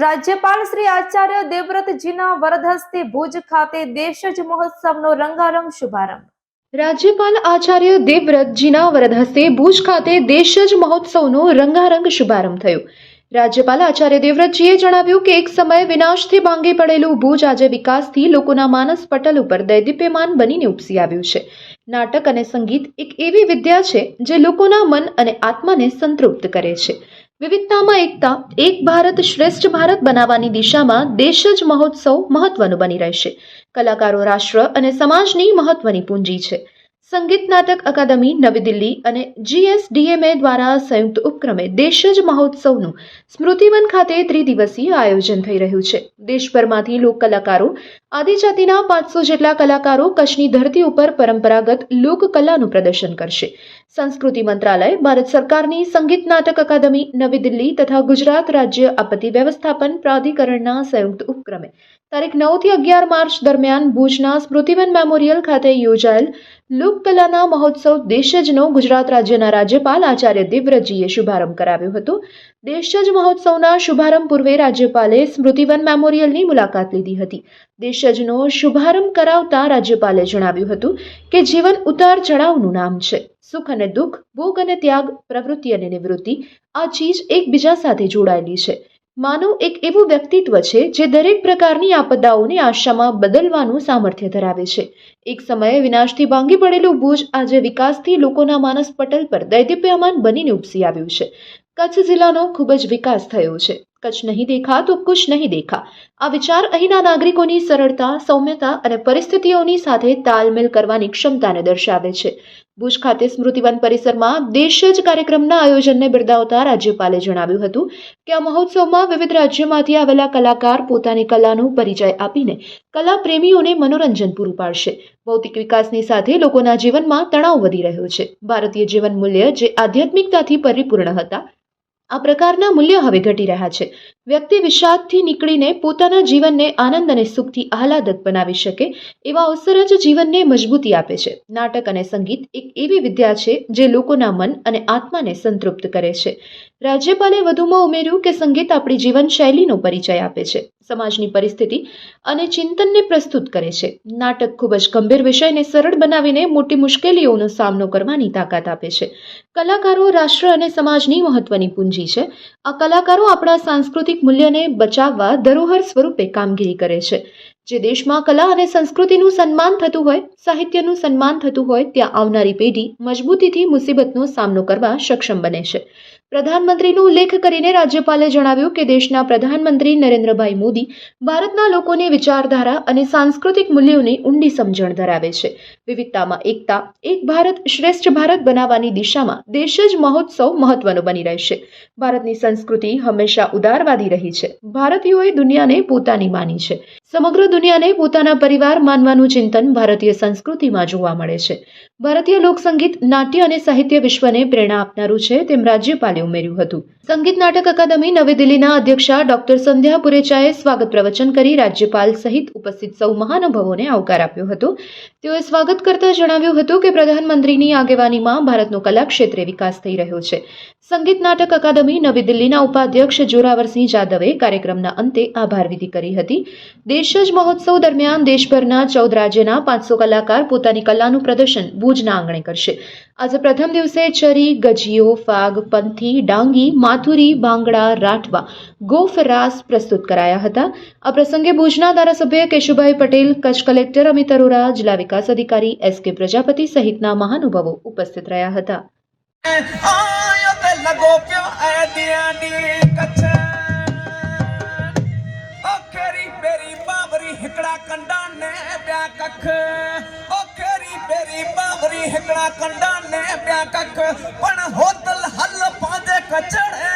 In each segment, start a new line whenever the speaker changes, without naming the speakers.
રાજ્યપાલ શ્રી આચાર્ય દેવવ્રતજીના વરદહસ્તે ભુજ ખાતે દેશજ મહોત્સવનો રંગારંગ શુભારંભ.
રાજ્યપાલ આચાર્ય દેવવ્રતજીના વરદહસ્તે ભુજ ખાતે દેશજ મહોત્સવનો રંગારંગ શુભારંભ થયો. રાજ્યપાલ આચાર્ય દેવવ્રતજીએ જણાવ્યું કે એક સમયે વિનાશથી ભાંગી પડેલું ભુજ આજે વિકાસથી લોકોના માનસ પટલ ઉપર દૈદીપ્યમાન બનીને ઉપસી આવ્યું છે. નાટક અને સંગીત એક એવી વિદ્યા છે જે લોકોના મન અને આત્માને સંતૃપ્ત કરે છે. વિવિધતામાં એકતા, એક ભારત શ્રેષ્ઠ ભારત બનાવવાની દિશામાં દેશ જ મહોત્સવ મહત્વનું બની રહેશે. કલાકારો રાષ્ટ્ર અને સમાજની મહત્વની પૂંજી છે. સંગીત નાટક અકાદમી નવી દિલ્હી અને જીએસડીએમએ દ્વારા સંયુક્ત ઉપક્રમે દેશજ મહોત્સવનું સ્મૃતિવન ખાતે ત્રિદિવસીય આયોજન થઈ રહ્યું છે. દેશભરમાંથી લોક કલાકારો, આદિજાતિના પાંચસો જેટલા કલાકારો કચ્છની ધરતી ઉપર પરંપરાગત લોકકલાનું પ્રદર્શન કરશે. સંસ્કૃતિ મંત્રાલય, ભારત સરકારની સંગીત નાટક અકાદમી, નવી દિલ્હી તથા ગુજરાત રાજ્ય આપત્તિ વ્યવસ્થાપન પ્રાધિકરણના સંયુક્ત ઉપક્રમે તારીખ નવથી અગિયાર માર્ચ દરમિયાન ભુજના સ્મૃતિવન મેમોરિયલ ખાતે યોજાયેલ લોકકલાના મહોત્સવ દેશજનો ગુજરાત રાજ્યના રાજ્યપાલ આચાર્ય દેવવ્રતજીએ શુભારંભ કરાવ્યો હતો. દેશજ મહોત્સવના શુભારંભ પૂર્વે રાજ્યપાલે સ્મૃતિવન મેમોરિયલની મુલાકાત લીધી હતી. દેશજનો શુભારંભ કરાવતા રાજ્યપાલે જણાવ્યું હતું કે જીવન ઉતાર ચઢાવનું નામ છે. સુખ અને દુઃખ, ભોગ અને ત્યાગ, પ્રવૃત્તિ અને નિવૃત્તિ આ ચીજ એકબીજા સાથે જોડાયેલી છે. માનવ એક એવું વ્યક્તિત્વ છે જે દરેક પ્રકારની આપદાઓને આશામાં બદલવાનું સામર્થ્ય ધરાવે છે. એક સમયે વિનાશથી ભાંગી પડેલું ભુજ આજે વિકાસથી લોકોના માનસ પટલ પર દૈદીપ્યમાન બનીને ઉપસી આવ્યું છે. કચ્છ જિલ્લાનો ખૂબ જ વિકાસ થયો છે. કચ્છ નહીં દેખા તો કુછ નહીં દેખા. આ વિચાર અહીંના નાગરિકોની સરળતા, સૌમ્યતા અને પરિસ્થિતિઓની સાથે તાલમેલ કરવાની ક્ષમતાને દર્શાવે છે. ભુજ ખાતે સ્મૃતિવન પરિસરમાં દેશ જ કાર્યક્રમના આયોજનને બિરદાવતા રાજ્યપાલે જણાવ્યું હતું કે આ મહોત્સવમાં વિવિધ રાજ્યોમાંથી આવેલા કલાકાર પોતાની કલાનો પરિચય આપીને કલા પ્રેમીઓને મનોરંજન પૂરું પાડશે. ભૌતિક વિકાસની સાથે લોકોના જીવનમાં તણાવ વધી રહ્યો છે. ભારતીય જીવન મૂલ્ય જે આધ્યાત્મિકતાથી પરિપૂર્ણ હતા આ પ્રકારના મૂલ્ય હવે ઘટી રહ્યા છે. વ્યક્તિ વિષાદથી નીકળીને પોતાના જીવનને આનંદ અને સુખથી આહલાદક બનાવી શકે, એવા અવસર જ જીવનને મજબૂતી આપે છે. નાટક અને સંગીત એક એવી વિદ્યા છે જે લોકોના મન અને આત્માને સંતૃપ્ત કરે છે. રાજ્યપાલે વધુમાં ઉમેર્યું કે સંગીત આપણી જીવનશૈલીનો પરિચય આપે છે. સમાજની પરિસ્થિતિ અને ચિંતનને પ્રસ્તુત કરે છે. નાટક ખૂબ જ ગંભીર વિષયને સરળ બનાવીને મોટી મુશ્કેલીઓનો સામનો કરવાની તાકાત આપે છે. કલાકારો રાષ્ટ્ર અને સમાજની મહત્વની પૂંજી છે. આ કલાકારો આપણા સાંસ્કૃતિક મૂલ્યને બચાવવા ધરોહર સ્વરૂપે કામગીરી કરે છે. જે દેશમાં કલા અને સંસ્કૃતિનું સન્માન થતું હોય, સાહિત્યનું સન્માન થતું હોય, ત્યાં આવનારી પેઢી મજબૂતીથી મુસીબતનો સામનો કરવા સક્ષમ બને છે. પ્રધાનમંત્રીનો ઉલ્લેખ કરીને રાજ્યપાલે જણાવ્યું કે દેશના પ્રધાનમંત્રી નરેન્દ્રભાઈ મોદી ભારતના લોકોની વિચારધારા અને સાંસ્કૃતિક મૂલ્યોની ઊંડી સમજણ ધરાવે છે. વિવિધતામાં એકતા, એક ભારત શ્રેષ્ઠ ભારત બનાવવાની દિશામાં દેશ જ મહોત્સવ મહત્વનો બની રહેશે ભારતની સંસ્કૃતિ હંમેશા ઉદારવાદી રહી છે. ભારતીયોએ દુનિયાને પોતાની માની છે. સમગ્ર દુનિયાને પોતાના પરિવાર માનવાનું ચિંતન ભારતીય સંસ્કૃતિમાં જોવા મળે છે. ભારતીય લોકસંગીત, નાટ્ય અને સાહિત્ય વિશ્વને પ્રેરણા આપનારું છે તેમ રાજ્યપાલે ઉમેર્યું હતું. સંગીત નાટક અકાદમી નવી દિલ્હીના અધ્યક્ષા ડોક્ટર સંધ્યા પુરેચાએ સ્વાગત પ્રવચન કરી રાજ્યપાલ સહિત ઉપસ્થિત સૌ મહાનુભાવોને આવકાર આપ્યો હતો. તેઓએ સ્વાગત કરતા જણાવ્યું હતું કે પ્રધાનમંત્રીની આગેવાનીમાં ભારતનો કલા ક્ષેત્રે વિકાસ થઈ રહ્યો છે. સંગીત નાટક અકાદમી નવી દિલ્હીના ઉપાધ્યક્ષ જોરાવરસિંહ જાદવે કાર્યક્રમના અંતે આભાર વિધિ કરી હતી. દેશ જ મહોત્સવ દરમિયાન દેશભરના ચૌદ રાજ્યના પાંચસો કલાકાર પોતાની કલાનું પ્રદર્શન ભુજના આંગણે કરશે. આજે પ્રથમ દિવસે ચરી, ગજીયો, ફાગ, પંથી, ડાંગી, માથુરી ભાંગડા રાઠવા, ગોફ, રાસ પ્રસ્તુત કરાયા હતા. આ પ્રસંગે ભુજના ધારાસભ્ય કેશુભાઈ પટેલ, કચ્છ કલેક્ટર અમિત અરોરા, જિલ્લા વિકાસ અધિકારી એસ કે પ્રજાપતિ સહિતના મહાનુભાવો ઉપસ્થિત રહ્યા હતા.
ਤੇ ਲੱਗੋ ਪਿਓ ਐਡੀਆਂ ਦੀ ਕੱਛ। ਓ ਖੇਰੀ ਬੇਰੀ ਬਾਬਰੀ ਹਿਕੜਾ ਕੰਡਾ ਨੇ ਪਿਆ ਕੱਖ। ਓ ਖੇਰੀ ਬੇਰੀ ਬਾਬਰੀ ਹਿਕੜਾ ਕੰਡਾ ਨੇ ਪਿਆ ਕੱਖ। ਪਣ ਹੋਤਲ ਹੱਲ ਪਾਉਂਦੇ ਕਚੜੇ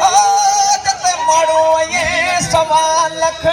ਓ ਜਤੇ ਮਾੜੋ ਇਹ ਸਵਾ ਲਖ।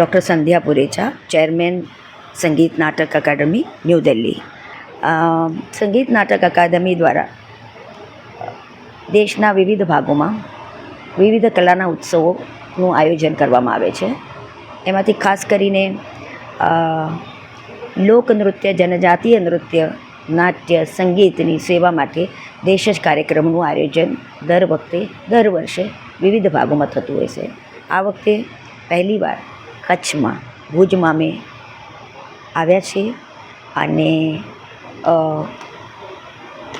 ડૉક્ટર સંધ્યા પુરેચા ચેરમેન સંગીત નાટક અકાદમી ન્યૂ દિલ્હી. સંગીત નાટક અકાદમી દ્વારા દેશના વિવિધ ભાગોમાં વિવિધ કલાના ઉત્સવોનું આયોજન કરવામાં આવે છે. એમાંથી ખાસ કરીને લોકનૃત્ય જનજાતીય નૃત્ય, નાટ્ય, સંગીતની સેવા માટે દેશ જ કાર્યક્રમનું આયોજન દર વખતે, દર વર્ષે વિવિધ ભાગોમાં થતું હોય છે. આ વખતે પહેલીવાર કચ્છમાં, ભુજમાં અમે આવ્યા છીએ અને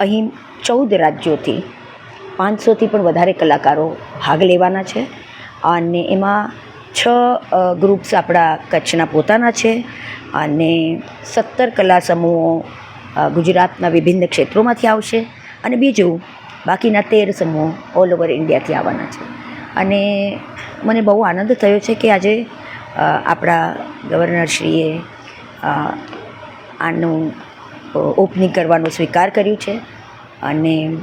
અહીં ચૌદ રાજ્યોથી પાંચસોથી પણ વધારે કલાકારો ભાગ લેવાના છે અને એમાં છ ગ્રુપ્સ આપણા કચ્છના પોતાના છે અને સત્તર કલા સમૂહો ગુજરાતના વિભિન્ન ક્ષેત્રોમાંથી આવશે અને બીજું બાકીના તેર સમૂહો ઓલ ઓવર ઇન્ડિયાથી આવવાના છે. અને મને બહુ આનંદ થયો છે કે આજે આપણા ગવર્નરશ્રીએ આનું ઓપનિંગ કરવાનો સ્વીકાર કર્યું છે અને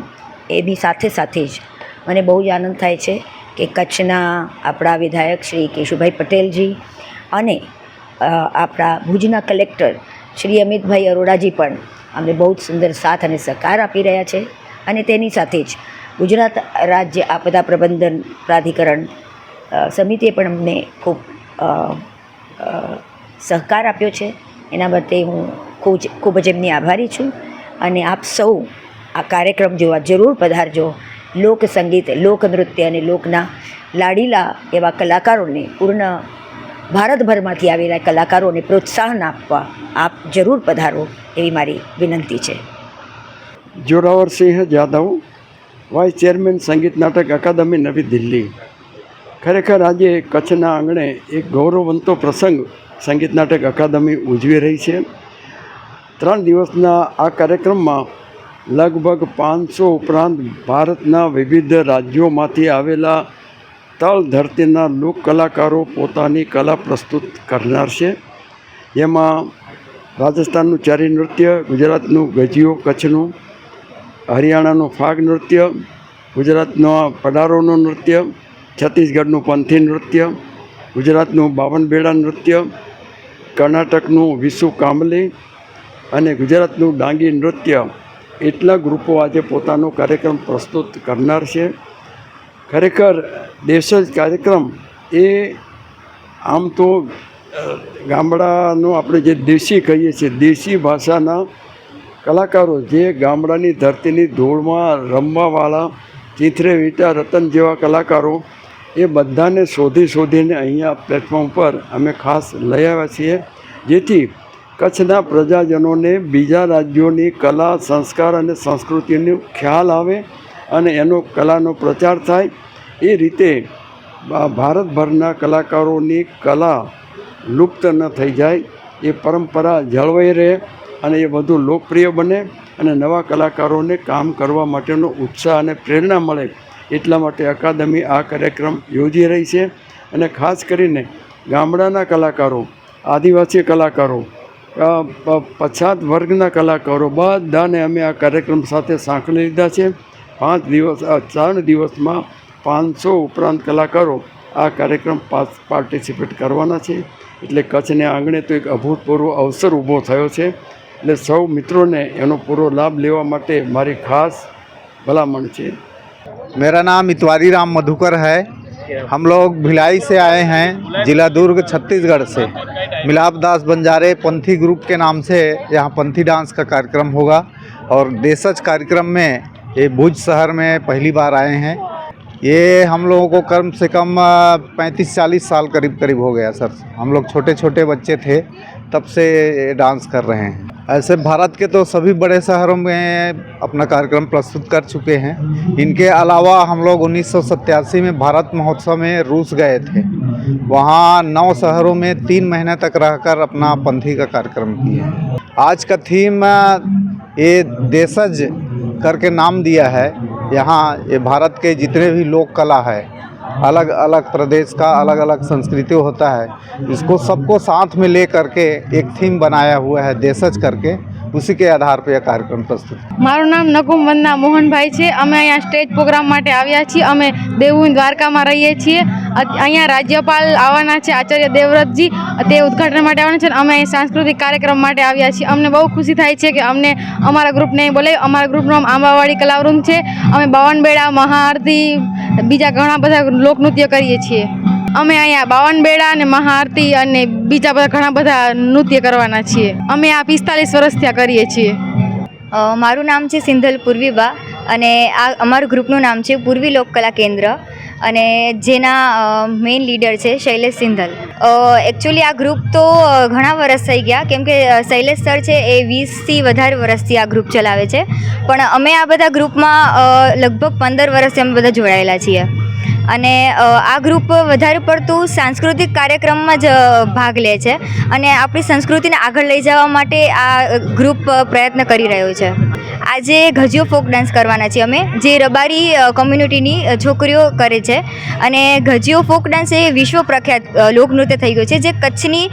એની સાથે સાથે જ. મને બહુ જ આનંદ થાય છે કે કચ્છના આપણા વિધાયક શ્રી કેશુભાઈ પટેલજી અને આપણા ભુજના કલેક્ટર શ્રી અમિતભાઈ અરોડાજી પણ અમને બહુ જ સુંદર સાથ અને સહકાર આપી રહ્યા છે અને તેની સાથે જ ગુજરાત રાજ્ય આપદા પ્રબંધન પ્રાધિકરણ સમિતિએ પણ અમને ખૂબ સહકાર આપ્યો છે. એના માટે હું ખૂબ જ ખૂબ જ એમની આભારી છું. અને આપ સૌ આ કાર્યક્રમ જોવા જરૂર પધારજો. લોક સંગીત લોકનૃત્ય અને લોકના લાડીલા એવા કલાકારોને પૂર્ણ ભારતભરમાંથી આવેલા કલાકારોને પ્રોત્સાહન આપવા આપ જરૂર પધારો એવી મારી વિનંતી છે.
જોરાવરસિંહ જાદવ વાઇસ ચેરમેન સંગીત નાટક અકાદમી નવી દિલ્હી. ખરેખર આજે કચ્છના આંગણે એક ગૌરવવંતો પ્રસંગ સંગીત નાટક અકાદમી ઉજવી રહી છે. ત્રણ દિવસના આ કાર્યક્રમમાં લગભગ પાંચસો ઉપરાંત ભારતના વિવિધ રાજ્યોમાંથી આવેલા તળ ધરતીના લોક કલાકારો પોતાની કલા પ્રસ્તુત કરનાર છે. જેમાં રાજસ્થાનનું ચારી નૃત્ય, ગુજરાતનું ગજીઓ કચ્છનું, હરિયાણાનું ફાગ નૃત્ય, ગુજરાતનો પડારોનું નૃત્ય છત્તીસગઢનું પંથી નૃત્ય, ગુજરાતનું બાવનબેડા નૃત્ય, કર્ણાટકનું વિસુ કામલી અને ગુજરાતનું ડાંગી નૃત્ય. એટલા ગ્રુપો આજે પોતાનો કાર્યક્રમ પ્રસ્તુત કરનાર છે. ખરેખર દેશ જ કાર્યક્રમ એ આમ તો ગામડાનું આપણે જે દેશી કહીએ છીએ, દેશી ભાષાના કલાકારો જે ગામડાની ધરતીની ધૂળમાં રમવાવાળા ચીંથરે વીટા રતન જેવા કલાકારો એ બધાને શોધી શોધીને અહીંયા પ્લેટફોર્મ પર અમે ખાસ લઈ આવ્યા છીએ, જેથી કચ્છના પ્રજાજનોને બીજા રાજ્યોની કલા, સંસ્કાર અને સંસ્કૃતિનો ખ્યાલ આવે અને એનો કલાનો પ્રચાર થાય. એ રીતે ભારતભરના કલાકારોની કલા લુપ્ત ન થઈ જાય, એ પરંપરા જળવાઈ રહે અને એ વધુ લોકપ્રિય બને અને નવા કલાકારોને કામ કરવા માટેનો ઉત્સાહ અને પ્રેરણા મળે. એટલા માટે અકાદમી આ કાર્યક્રમ યોજી રહી છે અને ખાસ કરીને ગામડાના કલાકારો, આદિવાસી કલાકારો પછાત વર્ગના કલાકારો બધાને અમે આ કાર્યક્રમ સાથે સાંકળી લીધા છે. પાંચ દિવસ ત્રણ દિવસમાં પાંચસો ઉપરાંત કલાકારો આ કાર્યક્રમ પાર્ટિસિપેટ કરવાના છે. એટલે કચ્છને આંગણે તો એક અભૂતપૂર્વ અવસર ઊભો થયો છે. એટલે સૌ મિત્રોને એનો પૂરો લાભ લેવા માટે મારી ખાસ ભલામણ છે.
मेरा नाम इतवारी राम मधुकर है। हम लोग भिलाई से आए हैं, जिला दुर्ग, छत्तीसगढ़ से। मिलाप दास बंजारे पंथी ग्रुप के नाम से यहाँ पंथी डांस का कार्यक्रम होगा और देशज कार्यक्रम में ये भुज शहर में पहली बार आए हैं। ये हम लोगों को कम से कम पैंतीस चालीस साल करीब करीब हो गया, सर। हम लोग छोटे छोटे बच्चे थे, तब से डांस कर रहे हैं। ऐसे भारत के तो सभी बड़े शहरों में अपना कार्यक्रम प्रस्तुत कर चुके हैं। इनके अलावा हम लोग उन्नीस सौ सतासी में भारत महोत्सव में रूस गए थे। वहाँ नौ शहरों में तीन महीने तक रहकर अपना पंथी का कार्यक्रम किए। आज का थीम ये देशज करके नाम दिया है। यहाँ ये भारत के जितने भी लोक कला है अलग अलग प्रदेश का अलग अलग संस्कृति होता है इसको सबको साथ में ले करके एक थीम बनाया हुआ है देशज करके उसी के आधार पर यह कार्यक्रम प्रस्तुत
મારું નામ નકુમ વંદના મોહનભાઈ છે અમે અહીંયા સ્ટેજ પ્રોગ્રામ માટે આવ્યા છીએ અમે દેવું દ્વારકામાં રહીએ છીએ અત- અહીંયા રાજ્યપાલ આવવાના છે આચાર્ય દેવવ્રતજી તે ઉદ્ઘાટન માટે આવવાના છે અને અમે અહીં સાંસ્કૃતિક કાર્યક્રમ માટે આવ્યા છીએ અમને બહુ ખુશી થાય છે કે અમને અમારા ગ્રુપને અહીં બોલાવ્યું અમારા ગ્રુપનું નામ આંબાવાડી કલાવૃંદ છે અમે બાવન બેડા મહાઆરતી બીજા ઘણા બધા લોકનૃત્ય કરીએ છીએ અમે અહીંયા બાવન બેડા અને મહાઆરતી અને બીજા બધા ઘણા બધા નૃત્ય કરવાના છીએ. અમે આ પિસ્તાલીસ વર્ષ ત્યાં કરીએ છીએ.
મારું નામ છે સિંધલ પૂર્વીબા અને આ અમારું ગ્રુપનું નામ છે પૂર્વી લોકકલા કેન્દ્ર અને જેના મેઇન લીડર છે શૈલેષ સિંધલ. એકચ્યુઅલી આ ગ્રુપ તો ઘણા વર્ષ થઈ ગયા કેમ કે શૈલેષ સર છે એ વીસથી વધારે વર્ષથી આ ગ્રુપ ચલાવે છે. પણ અમે આ બધા ગ્રુપમાં લગભગ પંદર વર્ષથી અમે બધા જોડાયેલા છીએ. અને આ ગ્રુપ વધારે પડતું સાંસ્કૃતિક કાર્યક્રમમાં જ ભાગ લે છે. અને આપણી સંસ્કૃતિને આગળ લઈ જવા માટે આ ગ્રુપ પ્રયત્ન કરી રહ્યો છે. આજે ગજિયો ફોક ડાન્સ કરવાના છીએ અમે, જે રબારી કોમ્યુનિટીની છોકરીઓ કરે છે. અને ગજિયો ફોક ડાન્સ એ વિશ્વ પ્રખ્યાત લોકનૃત્ય થઈ ગયું છે, જે કચ્છની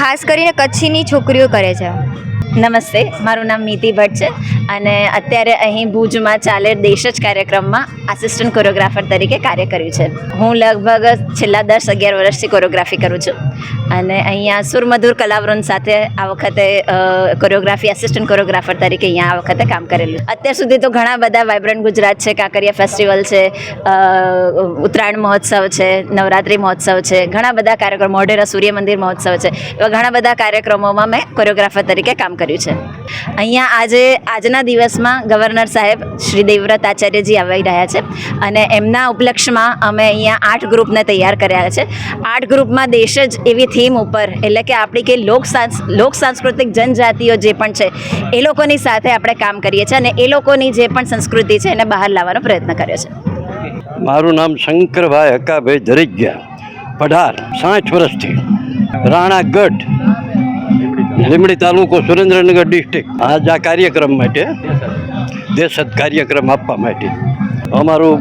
ખાસ કરીને કચ્છની છોકરીઓ કરે છે.
નમસ્તે, મારું નામ નીતિ ભટ્ટ છે અને અત્યારે અહીં ભુજમાં ચાલે દેશ જ કાર્યક્રમમાં આસિસ્ટન્ટ કોરિયોગ્રાફર તરીકે કાર્ય કર્યું છે. હું લગભગ છેલ્લા દસ અગિયાર વર્ષથી કોરિયોગ્રાફી કરું છું અને અહીંયા સુરમધુર કલાવૃંદ સાથે આ વખતે કોરિયોગ્રાફી આસિસ્ટન્ટ કોરિયોગ્રાફર તરીકે અહીંયા આ વખતે કામ કરેલું અત્યાર સુધી તો ઘણા બધા વાઇબ્રન્ટ ગુજરાત છે, કાંકરિયા ફેસ્ટિવલ છે ઉત્તરાયણ મહોત્સવ છે, નવરાત્રિ મહોત્સવ છે, ઘણા બધા કાર્યક્રમો, મોઢેરા સૂર્ય મંદિર મહોત્સવ છે, એવા ઘણા બધા કાર્યક્રમોમાં મેં કોરિયોગ્રાફર તરીકે કામ કર્યું છે. અહીંયા આજે, આજના દિવસમાં ગવર્નર સાહેબ શ્રી દેવવ્રત આચાર્યજી આવી રહ્યા છે અને એમના ઉપલક્ષમાં અમે અહીંયા આઠ ગ્રુપને તૈયાર કર્યા છે. આઠ ગ્રુપમાં દેશ જ એવી થીમ ઉપર, એટલે કે આપણી કે લોક લોક સાંસ્કૃતિક જનજાતિઓ જે પણ છે, એ લોકોની સાથે આપણે કામ કરીએ છીએ અને એ લોકોની જે પણ સંસ્કૃતિ છે એને બહાર લાવવાનો પ્રયત્ન કર્યો છે.
મારું નામ શંકરભાઈ હકાભાઈ ધરીજ્યા પઢાર, સાઠ વર્ષથી, રાણાગઢ લીમડી તાલુકો સુરેન્દ્રનગર ડિસ્ટ્રિક્ટ આજ આ કાર્યક્રમ માટે, દેશદ કાર્યક્રમ આપવા માટે. અમારું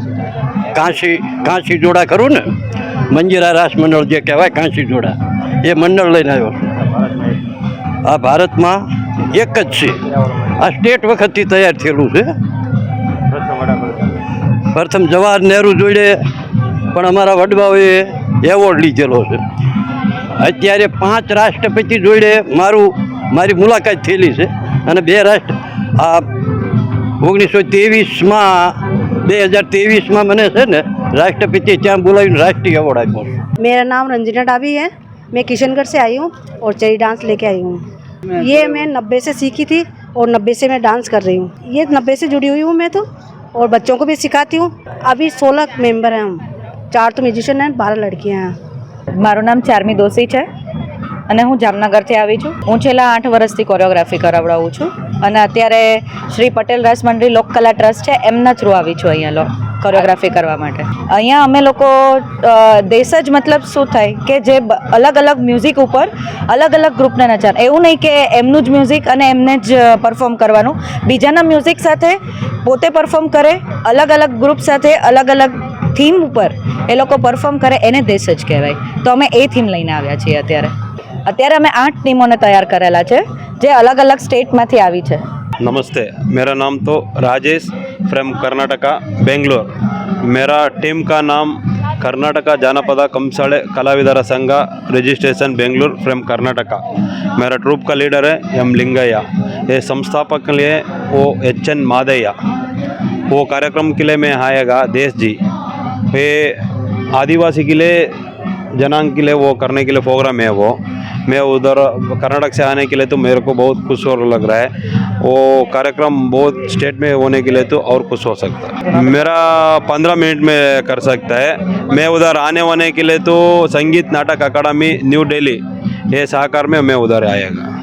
કાંસી કાંસી જોડા ખરું ને? મંજીરા રાસ મંડળ જે કહેવાય, કાંસી જોડા. એ મંડળ લઈને આવ્યો. આ ભારતમાં એક જ છે. આ સ્ટેટ વખતથી તૈયાર થયેલું છે. પ્રથમ જવાહર નહેરુ જોડે પણ અમારા વડવાઓએ એવોર્ડ લીધેલો છે. અત્યારે પાંચ રાષ્ટ્રપતિ જોડે મારું મારી મુલાકાત થયેલી છે અને બે રાષ્ટ્ર આ ઓગણીસો ત્રેવીસમાં બે હજાર ત્રેવીસમાં મને છે ને રાષ્ટ્રપતિ ત્યાં બોલાવીને રાષ્ટ્રીય એવોર્ડ આપ્યો છે
मेरा नाम रंजना डाबी है मैं किशनगढ़ से आई हूँ और चरी डांस लेके आई हूँ ये मैं नब्बे से सीखी थी और नब्बे से मैं डांस कर रही हूँ ये नब्बे से जुड़ी हुई हूँ मैं तो और बच्चों को भी सिखाती हूँ अभी सोलह मेंबर हैं हम चार तो म्यूजिशियन हैं बारह लड़कियाँ हैं
મારું નામ ચારમી દોશી છે અને હું જામનગરથી આવી છું. હું છેલ્લા આઠ વર્ષથી કોરિયોગ્રાફી કરાવડાવું છું અને અત્યારે શ્રી પટેલ રાસ મંડળી લોકકલા ટ્રસ્ટ છે, એમના થ્રુ આવી છું અહીંયા લો કોરિયોગ્રાફી કરવા માટે. અહીંયા અમે લોકો દેશ જ મતલબ શું થાય કે જે અલગ અલગ મ્યુઝિક ઉપર અલગ અલગ ગ્રુપને નચાર એવું નહીં કે એમનું જ મ્યુઝિક અને એમને જ પરફોર્મ કરવાનું. બીજાના મ્યુઝિક સાથે પોતે પરફોર્મ કરે, અલગ અલગ ગ્રુપ સાથે અલગ અલગ થીમ ઉપર એ લોકો પરફોર્મ કરે એને દેશ જ કહેવાય તો અમે એ થીમ લઈને આવ્યા છીએ અત્યારે અત્યારે અમે આઠ ટીમોને તૈયાર કરેલા છે જે અલગ અલગ સ્ટેટમાંથી આવી છે
नमस्ते मेरा नाम तो राजेश फ्रॉम कर्नाटका बेंगलोर मेरा टीम का नाम कर्नाटका जानपदा कंसाले कलाविदर संघ रजिस्ट्रेशन बेंगलोर फ्रॉम कर्नाटका मेरा ट्रूप का लीडर है एम लिंगैया ये संस्थापक के लिए वो एच एन मादैया वो कार्यक्रम के लिए मैं आएगा देश जी ये आदिवासी के लिए, जनांग के लिए वो करने के लिए प्रोग्राम है वो। मैं उधर कर्नाटक से आने के लिए तो मेरे को बहुत खुश और लग रहा है। वो कार्यक्रम बहुत स्टेट में होने के लिए तो और खुश हो सकता है। मेरा पंद्रह मिनट में कर सकता है। मैं उधर आने वाने के लिए तो संगीत नाटक अकादमी न्यू दिल्ली ये सहकार में मैं उधर आएगा।